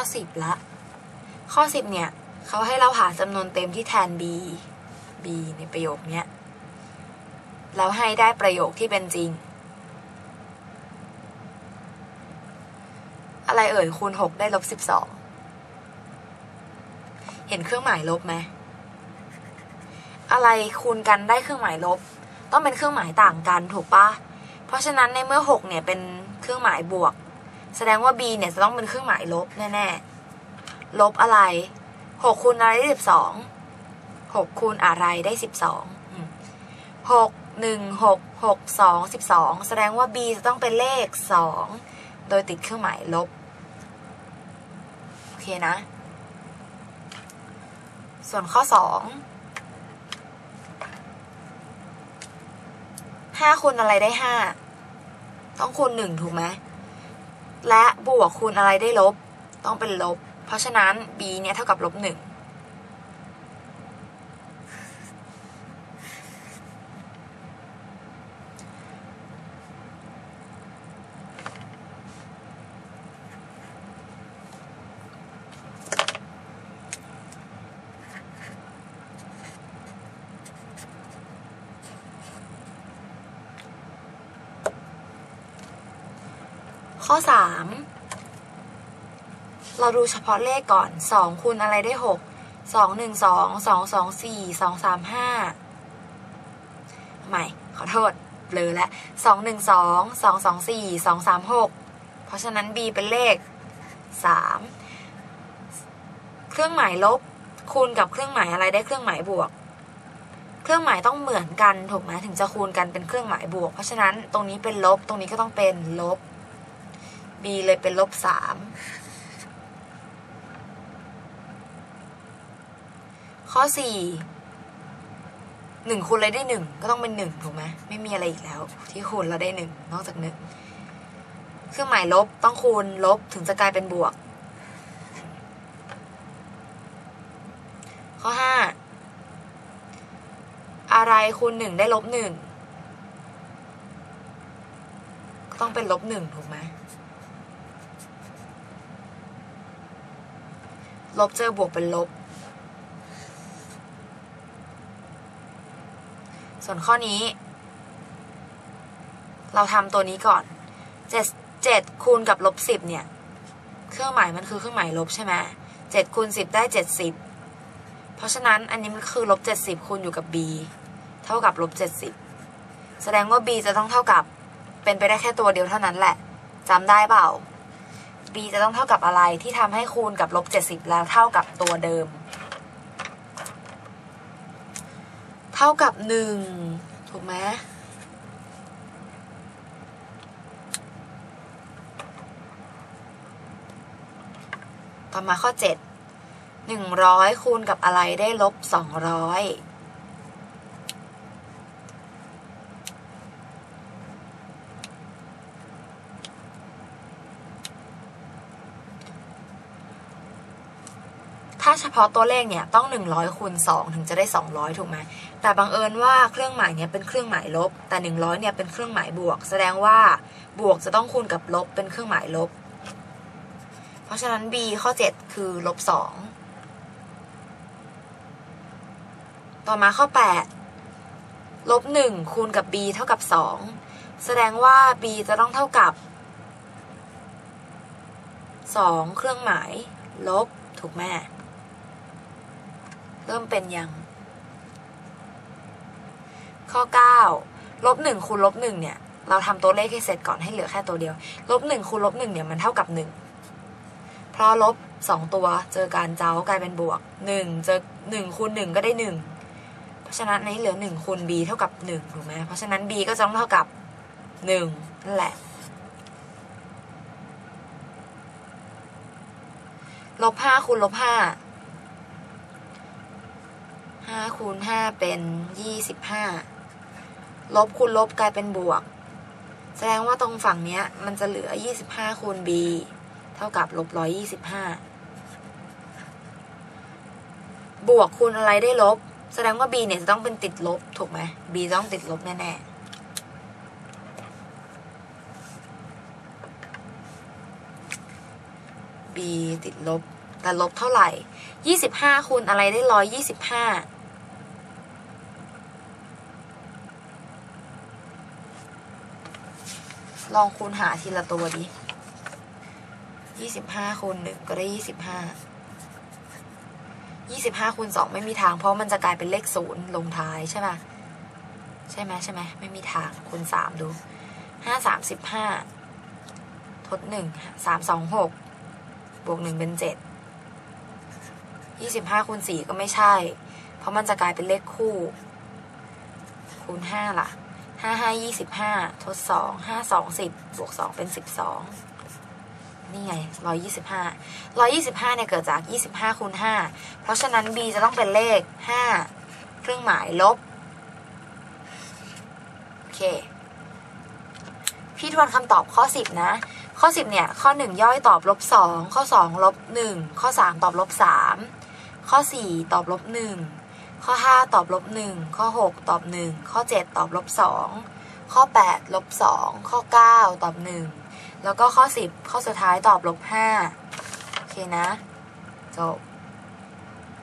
ข้อสิบละ ข้อสิบเนี่ยเขาให้เราหาจำนวนเต็มที่แทน b b ในประโยคเนี้ยแล้วให้ได้ประโยคที่เป็นจริง อะไรเอ่ยคูณหกได้ลบสิบสองเห็นเครื่องหมายลบไหมอะไรคูณกันได้เครื่องหมายลบ ต้องเป็นเครื่องหมายต่างกันถูกปะเพราะฉะนั้นในเมื่อหกเนี่ยเป็นเครื่องหมายบวก แสดงว่า b เนี่ยจะต้องเป็นเครื่องหมายลบแน่ๆ ลบอะไร หกคูณอะไรได้สิบสอง หกคูณอะไรได้สิบสอง หกหนึ่งหกหกสองสิบสอง แสดงว่า b จะต้องเป็นเลขสอง โดยติดเครื่องหมายลบ โอเคนะ ส่วนข้อสองห้าคูณอะไรได้ห้า ต้องคูณหนึ่งถูกไหม และบวกคูณอะไรได้ลบ ต้องเป็นลบ เพราะฉะนั้น b เนี่ยเท่ากับลบหนึ่ง ข้อสามเราดูเฉพาะเลขก่อนสองคูณอะไรได้หกสองหนึ่งสองสองสองสี่สองสามห้าใหม่ ขอโทษเบลอแล้วสองหนึ่งสองสองสองสี่สองสามหกเพราะฉะนั้น b เป็นเลขสามเครื่องหมายลบคูณกับเครื่องหมายอะไรได้เครื่องหมายบวก เครื่องหมายต้องเหมือนกันถูกไหมถึงจะคูณกันเป็นเครื่องหมายบวก เพราะฉะนั้นตรงนี้เป็นลบตรงนี้ก็ต้องเป็นลบ b เลยเป็นลบสามข้อสี่หนึ่งคูณอะไรได้หนึ่งก็ต้องเป็นหนึ่งถูกไหมไม่มีอะไรอีกแล้ว ที่คูณเราได้หนึ่งนอกจากหนึ่งเครื่องหมายลบต้องคูณลบถึงจะกลายเป็นบวก ข้อห้าอะไรคูณหนึ่งได้ลบหนึ่งก็ต้องเป็นลบหนึ่งถูกไหม ลบเจอบวกเป็นลบ ส่วนข้อนี้ เราทำตัวนี้ก่อนเจ็ดเจ็ดคูณกับลบสิบเนี่ย เครื่องหมายมันคือเครื่องหมายลบใช่ไหมเจ็ดคูณสิบได้เจ็ดสิบเพราะฉะนั้นอันนี้มันคือลบเจ็ดสิบคูณอยู่กับ b เท่ากับลบเจ็ดสิบแสดงว่า b จะต้องเท่ากับเป็นไปได้แค่ตัวเดียวเท่านั้นแหละจำได้เปล่า b จะต้องเท่ากับอะไรที่ทำให้คูณกับลบ 70 แล้วเท่ากับตัวเดิม เท่ากับ 1 ถูกไหมต่อมาข้อ 7 100 คูณกับอะไรได้ลบ 200 ถ้าเฉพาะตัวเลขเนี่ยต้อง 100คูณ2ถึงจะได้ 200 ถูกไหมแต่บังเอิญว่าเครื่องหมายเนี่ยเป็นเครื่องหมายลบ แต่ 100เนี่ยเป็นเครื่องหมายบวก แสดงว่าบวกจะต้องคูณกับลบเป็นเครื่องหมายลบ เพราะฉะนั้น b ข้อ 7 คือลบ2ต่อมาข้อ 8 ลบ 1 คูณกับ b เท่ากับ 2 แสดงว่า b จะต้องเท่ากับ 2 เครื่องหมายลบถูกไหม เริ่มเป็นยัง ข้อ9ลบหนึ่งคูณลบหนึ่งเนี่ย เราทำตัวเลขให้เสร็จก่อนให้เหลือแค่ตัวเดียว ลบหนึ่งคูณลบหนึ่งเนี่ยมันเท่ากับหนึ่งเพราะลบสองตัวเจอการเจ้ากลายเป็นบวกหนึ่งเจอหนึ่งคูณหนึ่งก็ได้หนึ่งเพราะฉะนั้นในเหลือหนึ่งคูณ b เท่ากับหนึ่งถูกไหมเพราะฉะนั้น b ก็จะต้องเท่ากับหนึ่งนั่นแหละลบห้าคูณลบห้า ห้าคูณห้าเป็นยี่สิบห้าลบคูณลบกลายเป็นบวก แสดงว่าตรงฝั่งเนี้ย มันจะเหลือยี่สิบห้าคูณ b เท่ากับลบร้อยยี่สิบห้าบวกคูณอะไรได้ลบ แสดงว่า b เนี่ยจะต้องเป็นติดลบ ถูกไหม b ต้องติดลบแน่ๆติดลบ แต่ลบเท่าไหร่ 25คูณอะไรได้ร้อยยี่สิบห้า ลองคูณหาทีละตัวดิยี่สิบห้าคูณหนึ่งก็ได้ยี่สิบห้ายี่สิบห้าคูณสองไม่มีทาง เพราะมันจะกลายเป็นเลขศูนย์ลงท้ายใช่ไหมใช่ไหมใช่ไหมไม่มีทางคูณสามดูห้าสามสิบห้าทดหนึ่งสามสองหกบวกหนึ่งเป็นเจ็ดยี่สิบห้าคูณสี่ก็ไม่ใช่ เพราะมันจะกลายเป็นเลขคู่ คูณห้าล่ะ ห้าห้ายี่สิบห้าทดสองห้าสองสิบบวกสองเป็นสิบสองนี่ไงร้อยยี่สิบห้าร้อยี่สิบห้าเนี่ยเกิดจากยี่สิบห้าคูณห้าเพราะฉะนั้น b จะต้องเป็นเลขห้าเครื่องหมายลบ โอเค พี่ทวนคำตอบข้อสิบนะ ข้อสิบเนี่ย ข้อหนึ่งย่อยตอบลบสองข้อสองลบหนึ่งข้อสามตอบลบสามข้อสี่ตอบลบหนึ่ง ข้อห้าตอบลบหนึ่งข้อหกตอบหนึ่งข้อเจ็ดตอบลบสองข้อแปดลบสองข้อเก้าตอบหนึ่งแล้วก็ข้อสิบข้อสุดท้ายตอบลบห้าโอเคนะ จบ